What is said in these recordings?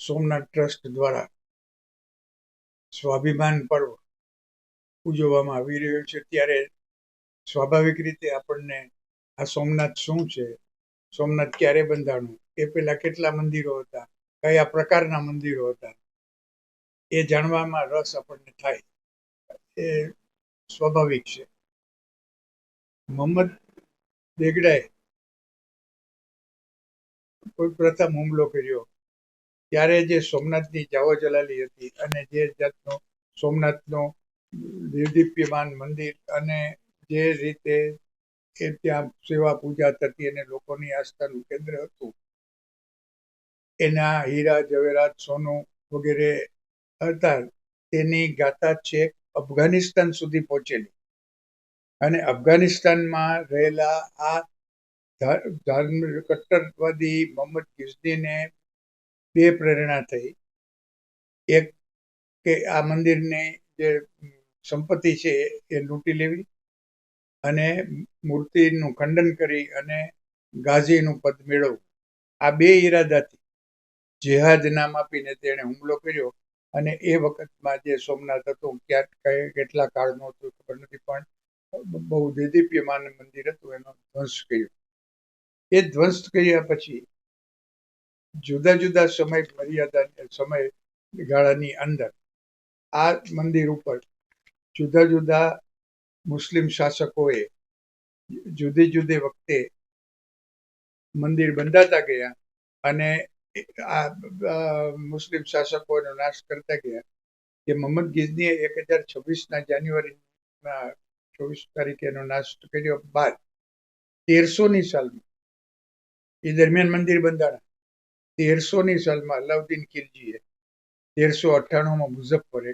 Somnath trust દ્વારા સ્વાભિમાન પર્વ ઉજવવામાં આવી રહ્યો છે. ત્યારે સ્વાભાવિક રીતે આપણને આ સોમનાથ શું છે? સોમનાથ ક્યારે બંધાણું? એ પેલા કેટલા મંદિરો હતા? કયા પ્રકારના મંદિરો હતા? એ જાણવામાં રસ આપણને થાય. એ સ્વાભાવિક છે. મોહમ્મદ બેગડાએ કોઈ પ્રથમ હુમલો કર્યો. ત્યારે જે સોમનાથની જાવો જલાલી હતી અને જે જાતનો સોમનાથનો દેદીપ્યમાન મંદિર અને જે રીતે એ ત્યાં સેવા પૂજા થતી અને લોકોની આસ્થાનું કેન્દ્ર હતું, એના હીરા જવેરાત સોનું વગેરે હતા. તેની ગાથા છેક અફઘાનિસ્તાન સુધી પહોંચેલી અને અફઘાનિસ્તાનમાં રહેલા આ ધર્મ, કટ્ટરવાદી મોહમ્મદ ગિઝનીને બે પ્રેરણા થઈ. એક કે આ મંદિરની જે સંપત્તિ છે એ લૂંટી લેવી અને મૂર્તિનું ખંડન કરી અને ગાઝીનું પદ મેળવવું. આ બે ઈરાદાથી જેહાદ નામ આપીને તેણે હુમલો કર્યો અને એ વખતમાં જે સોમનાથ હતું, ક્યાંક કેટલા કાળનું હતું ખબર નથી, પણ બહુ દેદીપ્યમાન મંદિર હતું, એનો ધ્વંસ કર્યો. એ ધ્વંસ કર્યા પછી જુદા જુદા સમય મર્યાદા સમય ગાળાની અંદર આ મંદિર ઉપર જુદા જુદા મુસ્લિમ શાસકોએ જુદી જુદી વખતે મંદિર બંધાતા ગયા અને આ મુસ્લિમ શાસકોનો નાશ કરતા ગયા કે મોહમ્મદ ગીઝનીએ એક હજાર છવ્વીસના જાન્યુઆરી ચોવીસ તારીખે એનો નાશ કર્યો બાદ તેરસોની સાલમાં એ દરમિયાન મંદિર બંધાણા તેરસોની સાલમાં અલાઉદ્દીન ખિલજીએ તેરસો અઠ્ઠાણુંમાં મુઝફ્ફરે,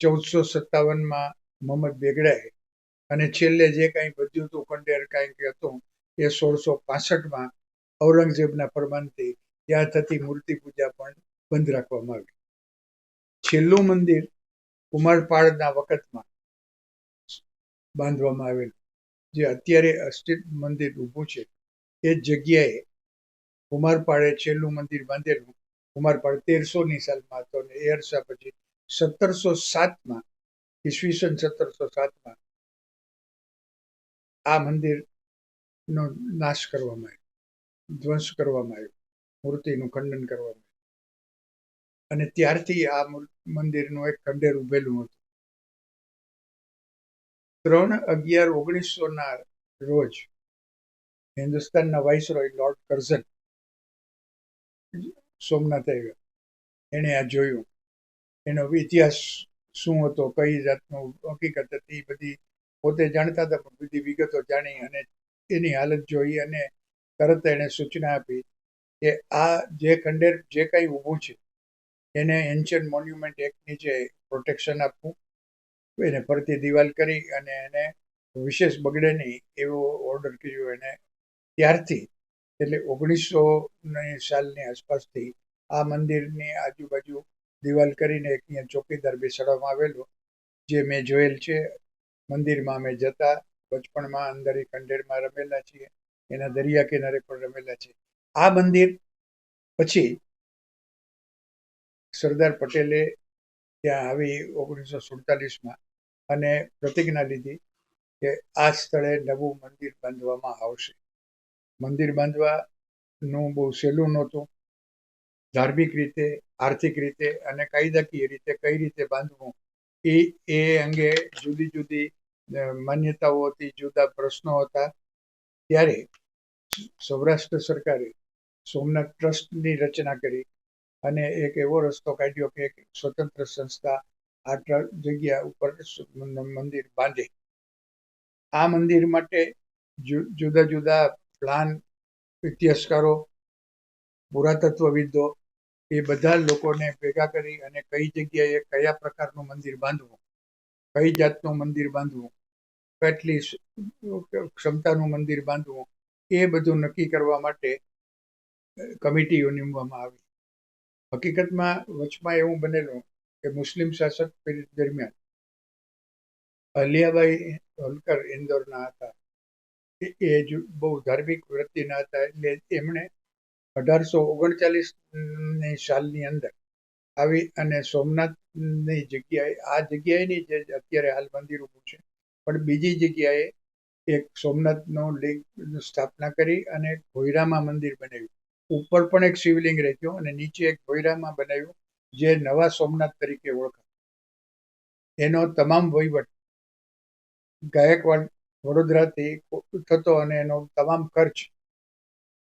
ચૌદસો સત્તાવનમાં મોહમ્મદ બેગડાએ અને છેલ્લે જે કાંઈ બધ્યું હતું, ખંડેર કાંઈક હતું, એ સોળસો પાસઠમાં ઔરંગઝેબના પ્રમાણથી ત્યાં થતી મૂર્તિ પૂજા પણ બંધ રાખવામાં આવી. છેલ્લું મંદિર ઉમરપાડના વખતમાં બાંધવામાં આવેલું, જે અત્યારે અસ્થિત મંદિર ઊભું છે, એ જગ્યાએ કુમારપાળે છેલ્લું મંદિર બાંધેલું. કુમારપાળ તેરસોની સાલમાં હતો અને એ અરસા પછી સત્તરસો સાતમાં, ઈસવીસન સત્તરસો સાતમાં આ મંદિરનો નાશ કરવામાં આવ્યો. ધ્વંસ કરવામાં આવ્યો. મૂર્તિનું ખંડન કરવામાં આવ્યું. અને ત્યારથી આ મંદિરનું એક ખંડેર ઉભેલું હતું. ત્રણ અગિયાર ઓગણીસો ના રોજ હિન્દુસ્તાનના વાઇસરોય લોર્ડ કર્ઝન સોમનાથ આવ્યા એણે આ જોયું. એનો ઇતિહાસ શું હતો, કઈ જાતનું, હકીકત હતી, એ બધી પોતે જાણતા હતા, પણ બધી વિગતો જાણી અને એની હાલત જોઈ અને તરત એણે સૂચના આપી કે આ જે ખંડેર, જે કંઈ ઊભું છે, એને એન્શિયન્ટ મોન્યુમેન્ટ એક્ટ નીચે પ્રોટેક્શન આપવું, એને ફરતી દિવાલ કરી અને એને વિશેષ બગડે નહીં એવો ઓર્ડર કર્યો. એને ત્યારથી એટલે ઓગણીસો સાલની આસપાસથી આ મંદિરની આજુબાજુ દિવાલ કરીને એક ચોકીદાર બેસાડવામાં આવેલો, જે મેં જોયેલ છે. મંદિરમાં અમે જતા, બચપણમાં અંદર ખંડેરમાં રમેલા છીએ, એના દરિયા કિનારે પણ રમેલા છે આ મંદિર પછી સરદાર પટેલે ત્યાં આવી ઓગણીસો સુડતાલીસમાં અને પ્રતિજ્ઞા લીધી કે આ સ્થળે નવું મંદિર બાંધવામાં આવશે. મંદિર બાંધવાનું બહુ સહેલું નહોતું. ધાર્મિક રીતે, આર્થિક રીતે અને કાયદાકીય રીતે કઈ રીતે બાંધવું એ એ અંગે જુદી જુદી માન્યતાઓ હતી, જુદા પ્રશ્નો હતા. ત્યારે સૌરાષ્ટ્ર સરકારે સોમનાથ ટ્રસ્ટની રચના કરી અને એક એવો રસ્તો કાઢ્યો કે એક સ્વતંત્ર સંસ્થા આ જગ્યા ઉપર મંદિર બાંધે. આ મંદિર માટે જુદા જુદા પ્લાન ઇતિહાસકારો પુરાતત્વવિદો, એ બધા લોકોને ભેગા કરી અને કઈ જગ્યાએ કયા પ્રકારનું મંદિર બાંધવું, કઈ જાતનું મંદિર બાંધવું કેટલી ક્ષમતાનું મંદિર બાંધવું, એ બધું નક્કી કરવા માટે કમિટીઓ નીમવામાં આવી. હકીકતમાં વચમાં એવું બનેલું કે મુસ્લિમ શાસક દરમિયાન અલિયાબાઈ હોલકર ઇન્દોરના હતા. એ બહુ ધાર્મિક વૃત્તિના હતા એટલે એમણે અઢારસો ઓગણચાલીસની સાલની અંદર આવી અને સોમનાથની જગ્યાએ, આ જગ્યાએની જે અત્યારે હાલ મંદિર ઊભું છે, પણ બીજી જગ્યાએ એક સોમનાથનો લિંગ સ્થાપના કરી અને ભોયરામાં મંદિર બનાવ્યું. ઉપર પણ એક શિવલિંગ રહેતો અને નીચે એક ભોયરામાં બનાવ્યું, જે નવા સોમનાથ તરીકે ઓળખાય. એનો તમામ વહીવટ ગાયકવાડ વડોદરાથી થતો અને એનો તમામ ખર્ચ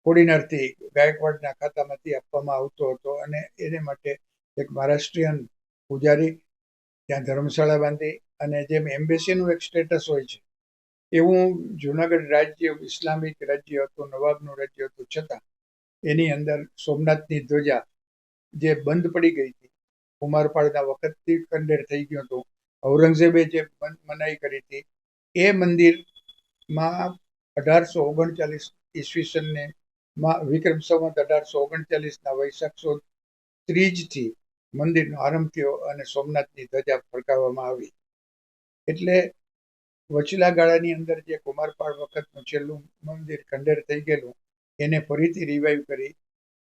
કોડીનારથી ગાયકવાડના ખાતામાંથી આપવામાં આવતો હતો. અને એને માટે એક મહારાષ્ટ્રીયન પૂજારી, ત્યાં ધર્મશાળા બાંધી અને જેમ એમ્બેસીનું એક સ્ટેટસ હોય છે, એવું જુનાગઢ રાજ્ય, ઇસ્લામિક રાજ્ય હતું, નવાબનું રાજ્ય હતું. છતાં એની અંદર સોમનાથની ધ્વજા જે બંધ પડી ગઈ હતી, કુમારપાળના વખતથી ખંડેર થઈ ગયું હતું. ઔરંગઝેબે જે મનાઈ કરી હતી, એ મંદિરમાં અઢારસો ઓગણચાલીસ ઈસવીસનને માં વિક્રમ સંવત અઢારસો ઓગણચાલીસના વૈશાખ સુદ ત્રીજથી મંદિરનો આરંભ થયો અને સોમનાથની ધજા ફરકાવવામાં આવી. એટલે વચલા ગાળાની અંદર જે કુમારપાળ વખતનું છેલ્લું મંદિર ખંડેર થઈ ગયેલું, એને ફરીથી રિવાઈવ કરી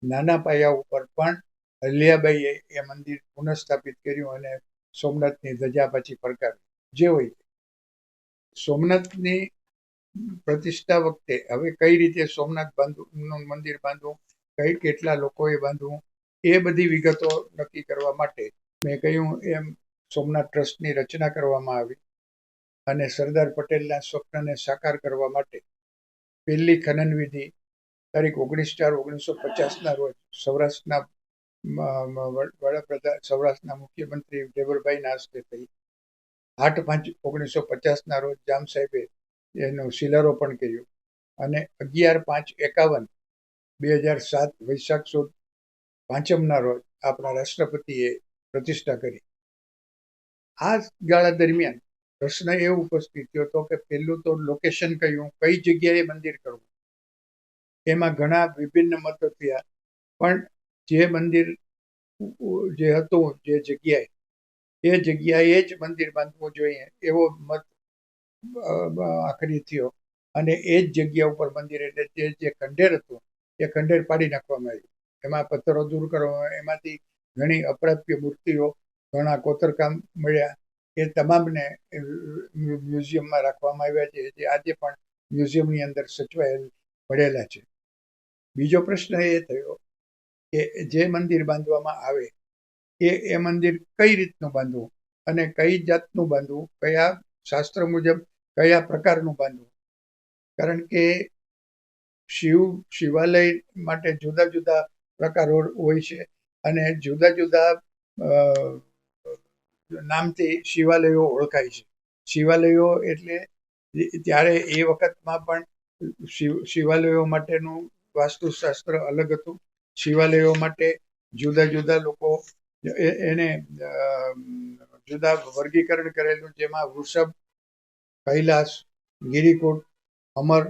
નાના પાયા ઉપર પણ અલ્યાબાઈએ એ મંદિર પુનઃસ્થાપિત કર્યું અને સોમનાથની ધજા પછી ફરકાવી. જે હોય સોમનાથની પ્રતિષ્ઠા વખતે. હવે કઈ રીતે સોમનાથ બાંધવું મંદિર બાંધવું, કઈ કેટલા લોકોએ બાંધવું, એ બધી વિગતો નક્કી કરવા માટે મેં કહ્યું એમ સોમનાથ ટ્રસ્ટની રચના કરવામાં આવી અને સરદાર પટેલના સ્વપ્નને સાકાર કરવા માટે પહેલી ખનન વિધિ તારીખ ઓગણીસ ચાર ઓગણીસો પચાસના રોજ સૌરાષ્ટ્રના વડાપ્રધાન, સૌરાષ્ટ્રના મુખ્યમંત્રી દેવરભાઈના હસ્તે થઈ. આઠ પાંચ ઓગણીસો પચાસના રોજ જામ સાહેબે એનું શિલારોપણ કર્યું. અને અગિયાર પાંચ એકાવન બે હજાર સાત વૈશાખ સુદ પાંચમના રોજ આપણા રાષ્ટ્રપતિએ પ્રતિષ્ઠા કરી. આ ગાળા દરમિયાન પ્રશ્ન એ ઉપસ્થિત થયો હતો કે પહેલું તો લોકેશન કયું, કઈ જગ્યાએ મંદિર કરવું? એમાં ઘણા વિભિન્ન મતો થયા, પણ જે મંદિર જે હતું, જે જગ્યાએ, એ જગ્યાએ જ મંદિર બાંધવું જોઈએ એવો મત આખરી થયો. અને એ જ જગ્યા ઉપર મંદિર એટલે જે જે ખંડેર હતું, એ ખંડેર પાડી નાખવામાં આવ્યું. એમાં પથ્થરો દૂર કરવામાં, એમાંથી ઘણી અપ્રાપ્ય મૂર્તિઓ, ઘણા કોતરકામ મળ્યા. એ તમામને મ્યુઝિયમમાં રાખવામાં આવ્યા છે, જે આજે પણ મ્યુઝિયમની અંદર સચવાયેલ, પડેલા છે. બીજો પ્રશ્ન એ થયો કે જે મંદિર બાંધવામાં આવે, એ એ મંદિર કઈ રીતનું બાંધવું? અને કઈ જાતનું બાંધવું? કયા શાસ્ત્ર મુજબ કયા પ્રકારનું બાંધવું? કારણ કે શિવ, શિવાલય માટે જુદા જુદા પ્રકારો હોય છે અને જુદા જુદા નામથી શિવાલયો ઓળખાય છે. શિવાલયો એટલે ત્યારે એ વખતમાં પણ શિવ, શિવાલયો માટેનું વાસ્તુશાસ્ત્ર અલગ હતું. શિવાલયો માટે જુદા જુદા લોકો એને જુદા વર્ગીકરણ કરેલું જેમાં વૃષભ, કૈલાસ, ગિરિકુટ, અમર,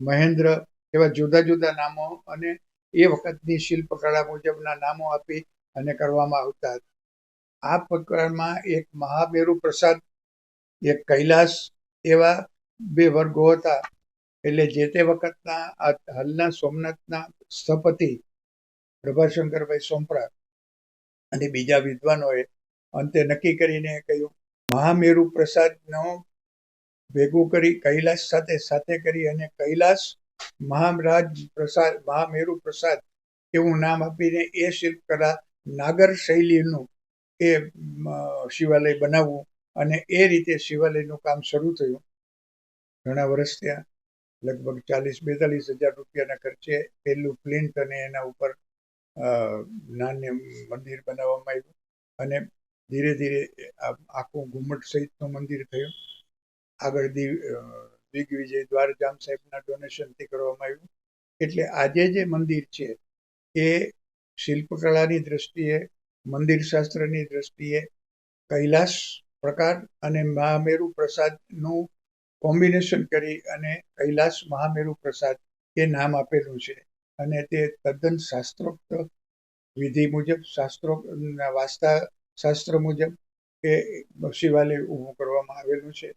મહેન્દ્ર એવા જુદા જુદા નામો અને એ વખતની શિલ્પકળા મુજબના નામો આપી અને કરવામાં આવતા હતા. આ પ્રકારમાં એક મહામેરુ પ્રસાદ, એક કૈલાસ એવા બે વર્ગો હતા. એટલે જે તે વખતના હાલના સોમનાથના સ્થપતિ પ્રભાશંકરભાઈ સોમપ્રા અને બીજા વિદ્વાનોએ અંતે નક્કી કરીને કહ્યું, મહામેરુ પ્રસાદનો ભેગું કરી કૈલાસ સાથે સાથે કરી અને કૈલાસ મહારાજ પ્રસાદ, મહામેરુ પ્રસાદ એવું નામ આપીને એ શિલ્પકલા નાગર શૈલીનું એ શિવાલય બનાવવું અને એ રીતે શિવાલયનું કામ શરૂ થયું. ઘણા વર્ષ ત્યાં લગભગ ચાલીસ બેતાલીસ હજાર રૂપિયાના ખર્ચે પહેલું પ્લિન્ટ અને એના ઉપર નાન્ય મંદિર બનાવવામાં આવ્યું અને ધીરે ધીરે આખું ઘુમ્મટ સહિતનું મંદિર થયું. આગળ દિગ્વિજય દ્વાર જામ સાહેબના ડોનેશનથી કરવામાં આવ્યું. એટલે આજે જે મંદિર છે, એ શિલ્પકલાની દ્રષ્ટિએ, મંદિર શાસ્ત્રની દ્રષ્ટિએ કૈલાસ પ્રકાર અને મહામેરુ પ્રસાદનું કોમ્બિનેશન કરી અને કૈલાસ મહામેરુ પ્રસાદ એ નામ આપેલું છે. અને તે તદ્દન શાસ્ત્રોક્ત વિધિ મુજબ શાસ્ત્રો વાસ્તા શાસ્ત્ર મુજબ એ શિવાલય ઊભું કરવામાં આવેલું છે.